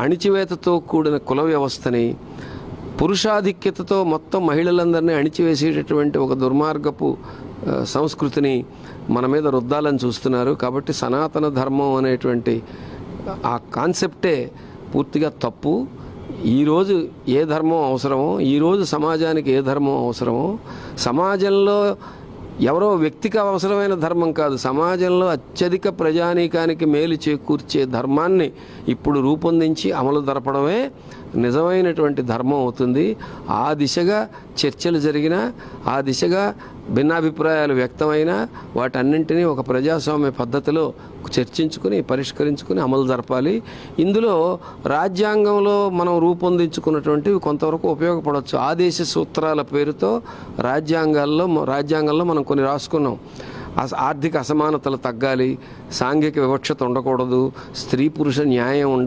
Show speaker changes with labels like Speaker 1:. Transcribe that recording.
Speaker 1: అణిచివేతతో కూడిన కుల వ్యవస్థని పురుషాధిక్యతతో మొత్తం మహిళలందరినీ అణిచివేసేటటువంటి ఒక దుర్మార్గపు సంస్కృతిని మన మీద రుద్దాలని చూస్తున్నారు. కాబట్టి సనాతన ధర్మం అనేటువంటి ఆ కాన్సెప్టే పూర్తిగా తప్పు. ఈరోజు ఏ ధర్మం అవసరమో ఈరోజు సమాజానికి ఏ ధర్మం అవసరమో సమాజంలో ఎవరో వ్యక్తికి అవసరమైన ధర్మం కాదు. సమాజంలో అత్యధిక ప్రజానీకానికి మేలు చేకూర్చే ధర్మాన్ని ఇప్పుడు రూపొందించి అమలు జరపడమే నిజమైనటువంటి ధర్మం అవుతుంది. ఆ దిశగా చర్చలు జరిగినా ఆ దిశగా భిన్నాభిప్రాయాలు వ్యక్తమైనా వాటన్నింటినీ ఒక ప్రజాస్వామ్య పద్ధతిలో చర్చించుకుని పరిష్కరించుకుని అమలు జరపాలి. ఇందులో రాజ్యాంగంలో మనం రూపొందించుకున్నటువంటివి కొంతవరకు ఉపయోగపడవచ్చు. ఆదేశ సూత్రాల పేరుతో రాజ్యాంగాల్లో రాజ్యాంగంలో మనం కొన్ని రాసుకున్నాం. అస ఆర్థిక అసమానతలు తగ్గాలి సాంఘిక వివక్షత ఉండకూడదు స్త్రీ పురుష న్యాయం ఉండాలి